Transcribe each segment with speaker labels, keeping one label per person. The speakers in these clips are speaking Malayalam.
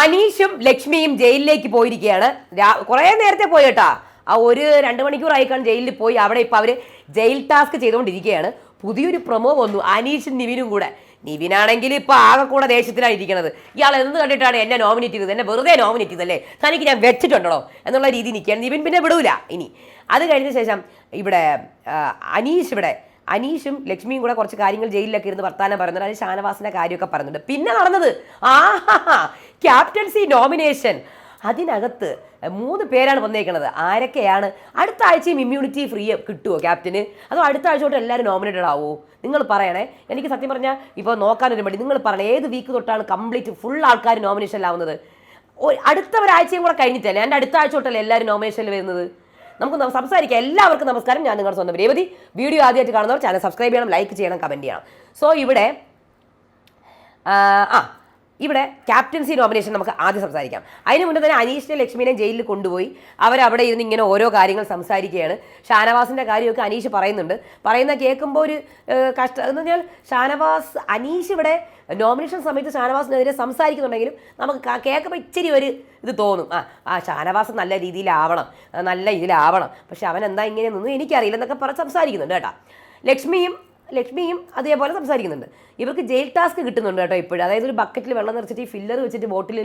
Speaker 1: അനീഷും ലക്ഷ്മിയും ജയിലിലേക്ക് പോയിരിക്കുകയാണ്. കുറേ നേരത്തെ പോയി കേട്ടാ ആ ഒരു രണ്ട് മണിക്കൂറായിക്കാണ് ജയിലിൽ പോയി. അവിടെ ഇപ്പൊ അവർ ജയിൽ ടാസ്ക് ചെയ്തുകൊണ്ടിരിക്കുകയാണ്. പുതിയൊരു പ്രൊമോ വന്നു. അനീഷും നിവിനും കൂടെ. നിവിനാണെങ്കിൽ ഇപ്പൊ ആകെ കൂടെ ദേശത്തിലാണ് ഇരിക്കുന്നത്. ഇയാൾ എന്ത് കണ്ടിട്ടാണ് എന്നെ നോമിനേറ്റ് ചെയ്തത്? എന്നെ വെറുതെ നോമിനേറ്റ് ചെയ്തല്ലേ തനിക്ക് ഞാൻ വെച്ചിട്ടുണ്ടോ എന്നുള്ള രീതി നിൽക്കുകയാണ്. നിവിൻ പിന്നെ വിടൂല ഇനി. അത് കഴിഞ്ഞ ശേഷം ഇവിടെ അനീഷ് ഇവിടെ അനീഷും ലക്ഷ്മിയും കൂടെ കുറച്ച് കാര്യങ്ങൾ ജയിലിലൊക്കെ ഇരുന്ന് വർത്താനം പറയുന്നുണ്ട്. അതിന് ഷാനവാസിന്റെ കാര്യമൊക്കെ പറയുന്നുണ്ട്. പിന്നെ നടന്നത് ആ ക്യാപ്റ്റൻസി നോമിനേഷൻ. അതിനകത്ത് മൂന്ന് പേരാണ് വന്നേക്കുന്നത് ആരൊക്കെയാണ്? അടുത്ത ആഴ്ചയും ഇമ്മ്യൂണിറ്റി ഫ്രീ കിട്ടുമോ ക്യാപ്റ്റന്? അതോ അടുത്ത ആഴ്ച തൊട്ട് എല്ലാവരും നോമിനേറ്റഡ് ആവോ? നിങ്ങൾ പറയണേ. എനിക്ക് സത്യം പറഞ്ഞാൽ ഇപ്പോൾ നോക്കാനൊരു മടി. നിങ്ങൾ പറയണേ ഏത് വീക്ക് തൊട്ടാണ് കംപ്ലീറ്റ് ഫുൾ ആൾക്കാർ നോമിനേഷനിലാവുന്നത് അടുത്ത ഒരാഴ്ചയും കൂടെ കഴിഞ്ഞിട്ടല്ലേ? എന്റെ അടുത്ത ആഴ്ച തൊട്ടല്ലേ എല്ലാവരും നോമിനേഷനിൽ വരുന്നത്? നമുക്ക് സംസാരിക്കാം. എല്ലാവർക്കും നമസ്കാരം. ഞാൻ നിങ്ങളുടെ സ്വന്തം രേവതി. വീഡിയോ ആദ്യമായിട്ട് കാണുന്നവർ ചാനൽ സബ്സ്ക്രൈബ് ചെയ്യണം ലൈക്ക് ചെയ്യണം. കമന്റ് ചെയ്യണം സോ ഇവിടെ ആ ഇവിടെ ക്യാപ്റ്റൻസി നോമിനേഷൻ നമുക്ക് ആദ്യം സംസാരിക്കാം. അതിന് മുന്നേ തന്നെ അനീഷിനെ ലക്ഷ്മിനെ ജയിലിൽ കൊണ്ടുപോയി. അവരവിടെ ഇരുന്ന് ഇങ്ങനെ ഓരോ കാര്യങ്ങൾ സംസാരിക്കുകയാണ്. ഷാനവാസിന്റെ കാര്യമൊക്കെ അനീഷ് പറയുന്നുണ്ട്. പറയുന്ന കേൾക്കുമ്പോൾ ഒരു കഷ്ടം എന്ന് പറഞ്ഞാൽ ഷാനവാസ് അനീഷ് ഇവിടെ നോമിനേഷൻ സമയത്ത് ഷാനവാസിനെതിരെ സംസാരിക്കുന്നുണ്ടെങ്കിലും നമുക്ക് കേൾക്കുമ്പോൾ ഇച്ചിരി ഒരു ഇത് തോന്നും. ആ ആ ഷാനവാസ് നല്ല രീതിയിലാവണം. നല്ല ഇതിലാവണം. പക്ഷെ അവൻ എന്താ ഇങ്ങനെ നിന്ന് എനിക്കറിയില്ല എന്നൊക്കെ പറഞ്ഞ് സംസാരിക്കുന്നുണ്ട് കേട്ടോ. ലക്ഷ്മിയും ലക്ഷ്മിയും അതേപോലെ സംസാരിക്കുന്നുണ്ട്. ഇവർക്ക് ജയിൽ ടാസ്ക് കിട്ടുന്നുണ്ട് കേട്ടോ ഇപ്പോഴും. അതായത് ഒരു ബക്കറ്റിൽ വെള്ളം നിറച്ചിട്ട് ഈ ഫില്ലർ വെച്ചിട്ട് ബോട്ടിൽ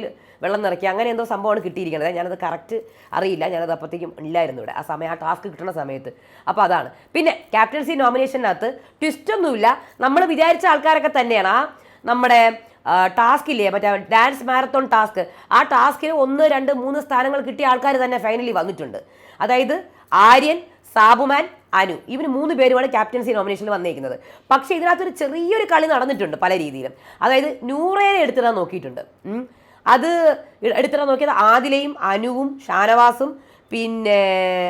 Speaker 1: വെള്ളം നിറയ്ക്കുക. അങ്ങനെ എന്തോ സംഭവമാണ് കിട്ടിയിരിക്കുന്നത്. ഞാനത് കറക്റ്റ് അറിയില്ല. ഞാനത് അപ്പോഴത്തേക്കും ഇല്ലായിരുന്നു ഇവിടെ. ആ സമയം ആ ടാസ്ക് കിട്ടുന്ന സമയത്ത്. അപ്പോൾ അതാണ്. പിന്നെ ക്യാപ്റ്റൻസി നോമിനേഷനകത്ത് ട്വിസ്റ്റ് ഒന്നുമില്ല. നമ്മൾ വിചാരിച്ച ആൾക്കാരൊക്കെ തന്നെയാണ്. ആ നമ്മുടെ ടാസ്ക് ഇല്ലേ? മറ്റേ ഡാൻസ് മാരത്തോൺ ടാസ്ക് ആ ടാസ്കിന് ഒന്ന് രണ്ട് മൂന്ന് സ്ഥാനങ്ങൾ കിട്ടിയ ആൾക്കാർ തന്നെ ഫൈനലി വന്നിട്ടുണ്ട്. അതായത് ആര്യൻ സാബുമാൻ അനു. ഇവന് മൂന്ന് പേരുമാണ് ക്യാപ്റ്റൻസി നോമിനേഷനിൽ വന്നേക്കുന്നത്. പക്ഷേ ഇതിനകത്തൊരു ചെറിയൊരു കളി നടന്നിട്ടുണ്ട് പല രീതിയിലും. അതായത് നൂറേനെ എടുത്തിടാൻ നോക്കിയിട്ടുണ്ട്. അത് എടുത്തിടാൻ നോക്കിയത് ആദിലയും അനുവും ഷാനവാസും പിന്നെ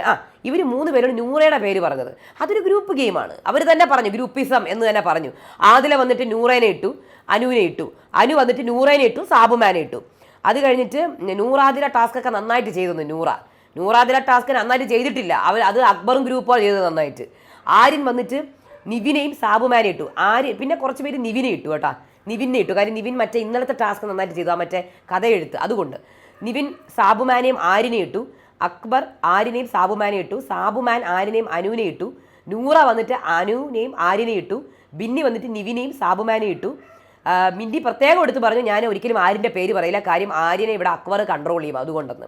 Speaker 1: ആ ഇവർ മൂന്ന് പേരോട് നൂറയുടെ പേര് പറഞ്ഞത്. അതൊരു ഗ്രൂപ്പ് ഗെയിമാണ്. അവർ തന്നെ പറഞ്ഞു ഗ്രൂപ്പിസം എന്ന് തന്നെ പറഞ്ഞു. ആദില വന്നിട്ട് നൂറേനെ ഇട്ടു അനുവിനെ ഇട്ടു. അനു വന്നിട്ട് നൂറേനെ ഇട്ടു സാബുമാനെ ഇട്ടു. അത് കഴിഞ്ഞിട്ട് നൂറാദില ടാസ്ക് ഒക്കെ നന്നായിട്ട് ചെയ്തു നൂറ. നൂറാദില ടാസ്ക് നന്നായിട്ട് ചെയ്തിട്ടില്ല. അവർ അത് അക്ബറും ഗ്രൂപ്പാണ് ചെയ്തത് നന്നായിട്ട്. ആര്യൻ വന്നിട്ട് നിവിനെയും സാബുമാനെ ഇട്ടു. ആര് പിന്നെ കുറച്ച് പേര് നിവിനെ ഇട്ടു കേട്ടോ. നിവിനെ ഇട്ടു. കാര്യം നിവിൻ മറ്റേ ഇന്നലത്തെ ടാസ്ക് നന്നായിട്ട് ചെയ്തു. ആ മറ്റേ കഥയെഴുത്ത്. അതുകൊണ്ട് നിവിൻ സാബുമാനെയും ആരിനെ ഇട്ടു. അക്ബർ ആര്യനെയും സാബുമാനെ ഇട്ടു. സാബുമാൻ ആര്യനെയും അനുവിനെ ഇട്ടു. നൂറ വന്നിട്ട് അനുവിനെയും ആരിനെ ഇട്ടു. ബിന്നി വന്നിട്ട് നിവിനെയും സാബുമാനെ ഇട്ടു. മിന്നി പ്രത്യേകം എടുത്ത് പറഞ്ഞു ഞാൻ ഒരിക്കലും ആര്യന്റെ പേര് പറയില്ല. കാര്യം ആര്യനെ ഇവിടെ അക്ബർ കൺട്രോൾ ചെയ്യും. അതുകൊണ്ടെന്ന്.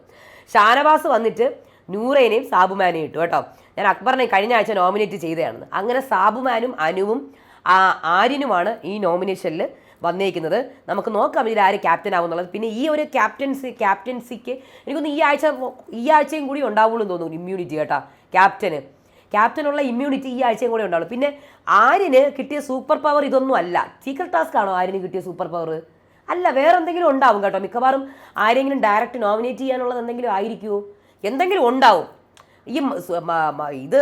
Speaker 1: ഷാനവാസ് വന്നിട്ട് നൂറേനെയും സാബുമാനെയും ഇട്ടു കേട്ടോ. ഞാൻ അക്ബറിനെ കഴിഞ്ഞ ആഴ്ച നോമിനേറ്റ് ചെയ്തതാണെന്ന് അങ്ങനെ സാബുമാനും അനുവും ആ ആര്യനുമാണ് ഈ നോമിനേഷനിൽ വന്നേക്കുന്നത്. നമുക്ക് നോക്കാം ഇതിൽ ആര് ക്യാപ്റ്റൻ ആവുന്നുള്ളത്. പിന്നെ ഈ ഒരു ക്യാപ്റ്റൻസി ക്യാപ്റ്റൻസിക്ക് എനിക്കൊന്ന് ഈ ആഴ്ച ഈ ആഴ്ചയും കൂടി ഉണ്ടാവുള്ളൂ എന്ന് തോന്നുന്നു ഇമ്മ്യൂണിറ്റി കേട്ടോ ക്യാപ്റ്റന് ക്യാപ്റ്റനുള്ള ഇമ്മ്യൂണിറ്റി ഈ ആഴ്ചയും കൂടി ഉണ്ടാവുള്ളൂ. പിന്നെ ആര്യന് കിട്ടിയ സൂപ്പർ പവർ ഇതൊന്നും അല്ല. സീക്രട്ട് ടാസ്ക് ആണോ ആര്യന് കിട്ടിയ സൂപ്പർ പവർ അല്ല വേറെ എന്തെങ്കിലും ഉണ്ടാവും കേട്ടോ. മിക്കവാറും ആരെങ്കിലും ഡയറക്റ്റ് നോമിനേറ്റ് ചെയ്യാനുള്ളത് എന്തെങ്കിലും ആയിരിക്കുമോ എന്തെങ്കിലും ഉണ്ടാവും. ഈ ഇത്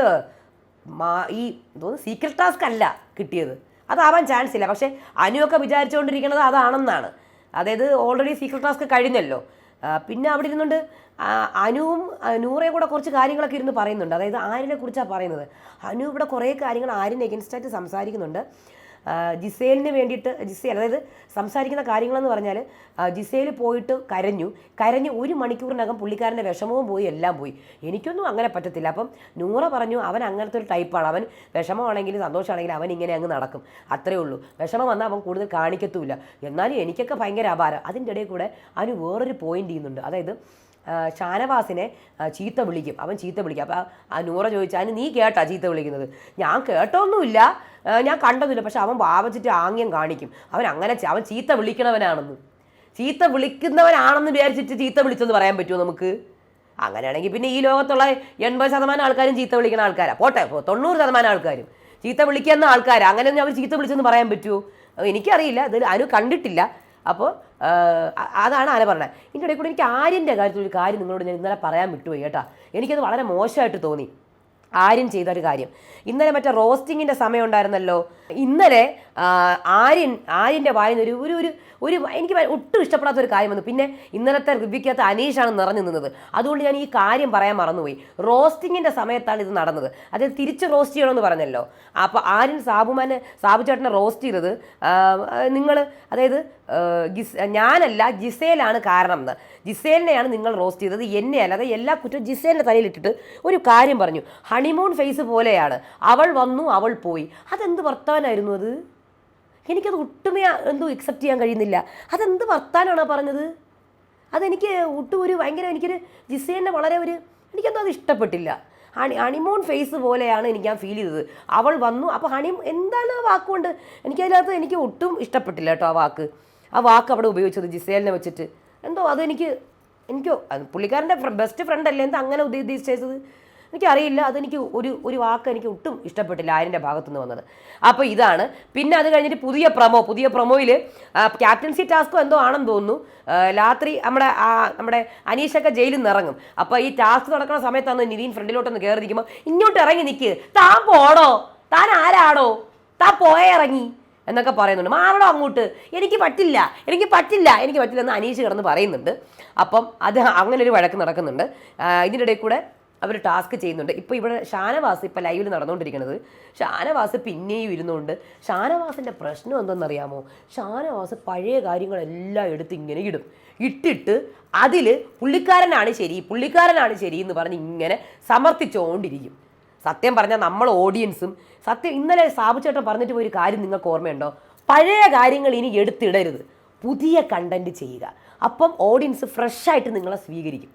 Speaker 1: ഈ തോന്നുന്നു സീക്രട്ട് ടാസ്ക് അല്ല കിട്ടിയത്. അതാവാൻ ചാൻസ് ഇല്ല. പക്ഷേ അനുവൊക്കെ വിചാരിച്ചുകൊണ്ടിരിക്കുന്നത് അതാണെന്നാണ്. അതായത് ഓൾറെഡി സീക്രട്ട് ടാസ്ക് കഴിഞ്ഞല്ലോ. പിന്നെ അവിടെ ഇരുന്നുകൊണ്ട് ആ, അനുവും നൂറേ കൂടെ കുറച്ച് കാര്യങ്ങളൊക്കെ ഇരുന്ന് പറയുന്നുണ്ട്. അതായത് ആരിനെ കുറിച്ചാണ് പറയുന്നത്? അനു ഇവിടെ കുറേ കാര്യങ്ങൾ ആരിന് എഗൻസ്റ്റായിട്ട് സംസാരിക്കുന്നുണ്ട്. ജിസേലിന് വേണ്ടിയിട്ട് ജിസേൽ അതായത് സംസാരിക്കുന്ന കാര്യങ്ങളെന്ന് പറഞ്ഞാൽ ജിസേൽ പോയിട്ട് കരഞ്ഞു. കരഞ്ഞ് ഒരു മണിക്കൂറിനകം പുള്ളിക്കാരന്റെ വിഷമവും പോയി എല്ലാം പോയി. എനിക്കൊന്നും അങ്ങനെ പറ്റത്തില്ല. അപ്പം നൂറ പറഞ്ഞു അവൻ അങ്ങനത്തെ ഒരു ടൈപ്പാണ് അവൻ വിഷമമാണെങ്കിലും സന്തോഷമാണെങ്കിലും അവൻ ഇങ്ങനെ അങ്ങ് നടക്കും. അത്രേ ഉള്ളൂ. വിഷമം വന്നാൽ അവൻ കൂടുതൽ കാണിക്കത്തുമില്ല എന്നാലും എനിക്കൊക്കെ ഭയങ്കര അപാരം. അതിന്റെ ഇടയിൽ കൂടെ അവന് വേറൊരു പോയിന്റ് ചെയ്യുന്നുണ്ട്. അതായത് ഷാനവാസിനെ ചീത്ത വിളിക്കും. അവൻ ചീത്ത വിളിക്കും. അപ്പോൾ ആ നൂറ ചോദിച്ചാൽ അതിന് നീ കേട്ടാ ചീത്ത വിളിക്കുന്നത്? ഞാൻ കേട്ടൊന്നുമില്ല. ഞാൻ കണ്ടതില്ല പക്ഷെ അവൻ വാവച്ചിട്ട് ആംഗ്യം കാണിക്കും. അവൻ അങ്ങനെ അവൻ ചീത്ത വിളിക്കണവനാണെന്ന്. ചീത്ത വിളിക്കുന്നവനാണെന്ന് വിചാരിച്ചിട്ട് ചീത്ത വിളിച്ചെന്ന് പറയാൻ പറ്റുമോ നമുക്ക്? അങ്ങനെയാണെങ്കിൽ പിന്നെ ഈ ലോകത്തുള്ള എൺപത് ശതമാനം ആൾക്കാരും ചീത്ത വിളിക്കുന്ന ആൾക്കാരാണ് പോട്ടെ തൊണ്ണൂറ് ശതമാനം ആൾക്കാരും. ചീത്ത വിളിക്കുന്ന ആൾക്കാരാണ് അങ്ങനെ അവർ ചീത്ത വിളിച്ചെന്ന് പറയാൻ പറ്റുമോ എനിക്കറിയില്ല. അതിൽ അനു കണ്ടിട്ടില്ല. അപ്പോൾ അതാണ് ആന പറഞ്ഞത്. ഇതിന്റെ ഇടയിൽ കൂടെ എനിക്ക് ആര്യന്റെ കാര്യത്തിൽ ഒരു കാര്യം നിങ്ങളോട് ഞാൻ ഇന്നലെ പറയാൻ വിട്ടുപോയി കേട്ടോ. എനിക്കത് വളരെ മോശമായിട്ട് തോന്നി. ആര്യൻ ചെയ്ത ഒരു കാര്യം. ഇന്നലെ മറ്റേ റോസ്റ്റിങ്ങിന്റെ സമയം ഉണ്ടായിരുന്നല്ലോ. ഇന്നലെ ആര്യൻ ആര്യന്റെ വായന ഒരു ഒരു ഒരു ഒരു എനിക്ക് ഒട്ടും ഇഷ്ടപ്പെടാത്ത ഒരു കാര്യം വന്നു. പിന്നെ ഇന്നലത്തെ റിവ്യൂക്കകത്ത് അനീഷാണ് നിറഞ്ഞു നിന്നത്. അതുകൊണ്ട് ഞാൻ ഈ കാര്യം പറയാൻ മറന്നുപോയി. റോസ്റ്റിങ്ങിന്റെ സമയത്താണ് ഇത് നടന്നത്. അതായത് തിരിച്ച് റോസ്റ്റ് ചെയ്യണമെന്ന് പറഞ്ഞല്ലോ. അപ്പോൾ ആര്യൻ സാബുമാനെ സാബു ചേട്ടനെ റോസ്റ്റ് ചെയ്തത് നിങ്ങൾ അതായത് ഗിസ് ഞാനല്ല ജിസേലാണ് കാരണം എന്ന്. ജിസേലിനെയാണ് നിങ്ങൾ റോസ്റ്റ് ചെയ്തത് എന്നെ അല്ലാതെ എല്ലാ കുറ്റവും ജിസേലിന്റെ തലയിലിട്ടിട്ട് ഒരു കാര്യം പറഞ്ഞു. ഹണിമൂൺ ഫേസ് പോലെയാണ്. അവൾ വന്നു അവൾ പോയി. അതെന്ത് വർത്താനായിരുന്നു അത്? എനിക്കത് ഒട്ടുമേ എന്തോ എക്സെപ്റ്റ് ചെയ്യാൻ കഴിയുന്നില്ല. അതെന്ത് വർത്താനാണ് പറഞ്ഞത്? അതെനിക്ക് ഒട്ടും ഒരു ഭയങ്കര എനിക്കൊരു ജിസേലിനെ വളരെ ഒരു എനിക്കെന്തോ അത് ഇഷ്ടപ്പെട്ടില്ല. ഹണി ഹണിമൂൺ ഫേസ് പോലെയാണ് എനിക്ക് ഞാൻ ഫീൽ ചെയ്തത്. അവൾ വന്നു. അപ്പോൾ ഹണി എന്താണ് ആ വാക്കുകൊണ്ട്? എനിക്കതിനകത്ത് എനിക്ക് ഒട്ടും ഇഷ്ടപ്പെട്ടില്ല കേട്ടോ ആ വാക്ക്. ആ വാക്ക് അവിടെ ഉപയോഗിച്ചത് ജിസേലിനെ വെച്ചിട്ട്. എന്തോ അതെനിക്ക് എനിക്കോ പുള്ളിക്കാരന്റെ ബെസ്റ്റ് ഫ്രണ്ട് അല്ലേ? എന്താ അങ്ങനെ ഉദ്ദേശ- ഉദ്ദേശിച്ചത്? എനിക്കറിയില്ല. അതെനിക്ക് ഒരു ഒരു വാക്ക് എനിക്ക് ഒട്ടും ഇഷ്ടപ്പെട്ടില്ല ആരിന്റെ ഭാഗത്തുനിന്ന് വന്നത്. അപ്പോൾ ഇതാണ്. പിന്നെ അത് കഴിഞ്ഞിട്ട് പുതിയ പ്രമോ പുതിയ പ്രൊമോയിൽ ക്യാപ്റ്റൻസി ടാസ്കോ എന്തോ ആണെന്ന് തോന്നുന്നു. രാത്രി നമ്മുടെ ആ, നമ്മുടെ അനീഷൊക്കെ ജയിലിൽ നിന്ന് ഇറങ്ങും. അപ്പോൾ ഈ ടാസ്ക് നടക്കുന്ന സമയത്താണ് നിവീൻ ഫ്രണ്ടിലോട്ടൊന്ന് കയറി നിൽക്കുമ്പോൾ ഇങ്ങോട്ട് ഇറങ്ങി നിൽക്ക് താൻ പോടോ താൻ ആരാടോ? താൻ പോയേ ഇറങ്ങി എന്നൊക്കെ പറയുന്നുണ്ട്. മാറണോ അങ്ങോട്ട്. എനിക്ക് പറ്റില്ല. എനിക്ക് പറ്റില്ല. എനിക്ക് പറ്റില്ല എന്ന് അനീഷ് കിടന്ന് പറയുന്നുണ്ട്. അപ്പം അത് അങ്ങനെ ഒരു വഴക്ക് നടക്കുന്നുണ്ട്. ഇതിന്റെ ഇടയിൽ കൂടെ അവർ ടാസ്ക് ചെയ്യുന്നുണ്ട്. ഇപ്പോൾ ഇവിടെ ഷാനവാസ് ഇപ്പോൾ ലൈവിൽ നടന്നുകൊണ്ടിരിക്കുന്നത് ഷാനവാസ് പിന്നെയും ഇരുന്നുകൊണ്ട് ഷാനവാസിന്റെ പ്രശ്നം എന്തെന്നറിയാമോ? ഷാനവാസ് പഴയ കാര്യങ്ങളെല്ലാം എടുത്ത് ഇങ്ങനെ ഇടും. ഇട്ടിട്ട് അതിൽ പുള്ളിക്കാരനാണ് ശരി പുള്ളിക്കാരനാണ് ശരി എന്ന് പറഞ്ഞ് ഇങ്ങനെ സമർത്ഥിച്ചുകൊണ്ടിരിക്കും സത്യം പറഞ്ഞാൽ നമ്മൾ ഓഡിയൻസും സത്യം ഇന്നലെ സാബു ചേട്ടൻ പറഞ്ഞിട്ട് പോയി ഒരു കാര്യം നിങ്ങൾക്ക് ഓർമ്മയുണ്ടോ? പഴയ കാര്യങ്ങൾ ഇനി എടുത്തിടരുത്. പുതിയ കണ്ടന്റ് ചെയ്യുക. അപ്പം ഓഡിയൻസ് ഫ്രഷായിട്ട് നിങ്ങളെ സ്വീകരിക്കും.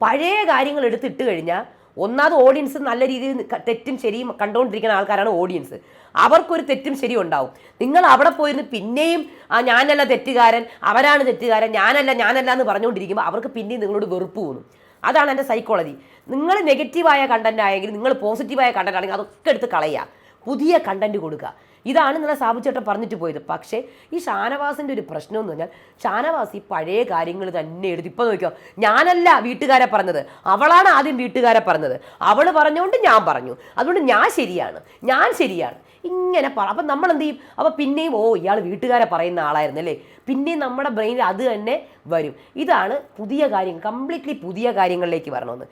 Speaker 1: പഴയ കാര്യങ്ങൾ എടുത്തിട്ട് കഴിഞ്ഞാൽ ഒന്നാമത് ഓഡിയൻസ് നല്ല രീതിയിൽ തെറ്റും ശരിയും കണ്ടുകൊണ്ടിരിക്കുന്ന ആൾക്കാരാണ് ഓഡിയൻസ് അവർക്കൊരു തെറ്റും ശരിയും ഉണ്ടാവും. നിങ്ങൾ അവിടെ പോയിരുന്ന് പിന്നെയും ആ ഞാനല്ല തെറ്റുകാരൻ അവരാണ് തെറ്റുകാരൻ ഞാനല്ല ഞാനല്ല എന്ന് പറഞ്ഞുകൊണ്ടിരിക്കുമ്പോൾ അവർക്ക് പിന്നെയും നിങ്ങളോട് വെറുപ്പ് തോന്നും. അതാണ് എന്റെ സൈക്കോളജി നിങ്ങൾ നെഗറ്റീവായ കണ്ടന്റ് ആയെങ്കിൽ നിങ്ങൾ പോസിറ്റീവായ കണ്ടന്റ് ആണെങ്കിൽ അതൊക്കെ എടുത്ത് കളയുക. പുതിയ കണ്ടന്റ് കൊടുക്കുക. ഇതാണ് ഇന്നലെ സാബുചേട്ടൻ പറഞ്ഞിട്ട് പോയത്. പക്ഷേ ഈ ഷാനവാസിന്റെ ഒരു പ്രശ്നം എന്ന് പറഞ്ഞാൽ ഷാനവാസ് ഈ പഴയ കാര്യങ്ങൾ തന്നെ എടുത്ത് ഇപ്പോൾ നോക്കിയോ ഞാനല്ല വീട്ടുകാരെ പറഞ്ഞത്. അവളാണ് ആദ്യം വീട്ടുകാരെ പറഞ്ഞത്. അവൾ പറഞ്ഞുകൊണ്ട് ഞാൻ പറഞ്ഞു. അതുകൊണ്ട് ഞാൻ ശരിയാണ്. ഞാൻ ശരിയാണ്. ഇങ്ങനെ പറ. അപ്പം നമ്മൾ എന്ത് ചെയ്യും? അപ്പോൾ പിന്നെയും ഓ ഇയാൾ വീട്ടുകാരെ പറയുന്ന ആളായിരുന്നു അല്ലേ പിന്നെയും നമ്മുടെ ബ്രെയിനിൽ അത് തന്നെ വരും. ഇതാണ് പുതിയ കാര്യം കംപ്ലീറ്റ്ലി പുതിയ കാര്യങ്ങളിലേക്ക് വരണമെന്ന്.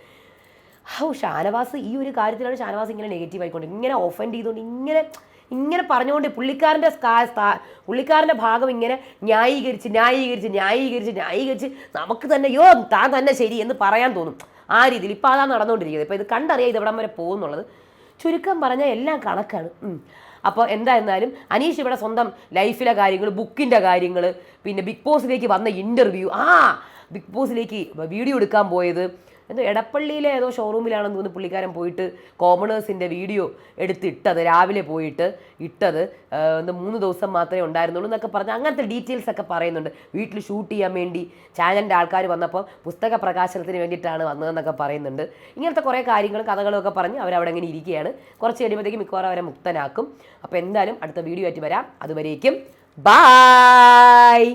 Speaker 1: ഓ ഷാനവാസ് ഈ ഒരു കാര്യത്തിലാണ് ഷാനവാസ് ഇങ്ങനെ നെഗറ്റീവ് ആയിക്കൊണ്ട് ഇങ്ങനെ ഓഫൻഡ് ചെയ്തുകൊണ്ട് ഇങ്ങനെ ഇങ്ങനെ പറഞ്ഞുകൊണ്ട് പുള്ളിക്കാരന്റെ പുള്ളിക്കാരന്റെ ഭാഗം ഇങ്ങനെ ന്യായീകരിച്ച് ന്യായീകരിച്ച് ന്യായീകരിച്ച് ന്യായീകരിച്ച് നമുക്ക് തന്നെ യോ താൻ തന്നെ ശരി എന്ന് പറയാൻ തോന്നും. ആ രീതിയിൽ ഇപ്പോൾ അതാണ് നടന്നുകൊണ്ടിരിക്കുന്നത് ഇപ്പോൾ ഇത് കണ്ടറിയാം ഇത് എവിടം വരെ പോകുന്നുള്ളത്. ചുരുക്കം പറഞ്ഞാൽ എല്ലാം കണക്കാണ്. അപ്പോൾ എന്തായിരുന്നാലും അനീഷ് ഇവിടെ സ്വന്തം ലൈഫിലെ കാര്യങ്ങൾ ബുക്കിന്റെ കാര്യങ്ങൾ പിന്നെ ബിഗ് ബോസിലേക്ക് വന്ന ഇന്റർവ്യൂ ആ ബിഗ് ബോസിലേക്ക് വീഡിയോ എടുക്കാൻ പോയത് എന്തോ എടപ്പള്ളിയിലെ ഏതോ ഷോറൂമിലാണെന്ന് തോന്നുന്നു പുള്ളിക്കാരൻ പോയിട്ട് കോമണേഴ്സിന്റെ വീഡിയോ എടുത്ത് ഇട്ടത് രാവിലെ പോയിട്ട് ഇട്ടത്. എന്താ മൂന്ന് ദിവസം മാത്രമേ ഉണ്ടായിരുന്നുള്ളൂ എന്നൊക്കെ പറഞ്ഞ് അങ്ങനത്തെ ഡീറ്റെയിൽസ് ഒക്കെ പറയുന്നുണ്ട്. വീട്ടിൽ ഷൂട്ട് ചെയ്യാൻ വേണ്ടി ചാനലിന്റെ ആൾക്കാർ വന്നപ്പോൾ പുസ്തക പ്രകാശനത്തിന് വേണ്ടിയിട്ടാണ് വന്നതെന്നൊക്കെ പറയുന്നുണ്ട്. ഇങ്ങനത്തെ കുറേ കാര്യങ്ങളും കഥകളും ഒക്കെ പറഞ്ഞ് അവരവിടെ അങ്ങനെ ഇരിക്കുകയാണ്. കുറച്ച് കഴിയുമ്പോഴത്തേക്കും മിക്കവാറും അവരെ മുക്തനാക്കും. അപ്പോൾ എന്തായാലും അടുത്ത വീഡിയോ ആയിട്ട് വരാം. അതുവരേക്കും ബായ്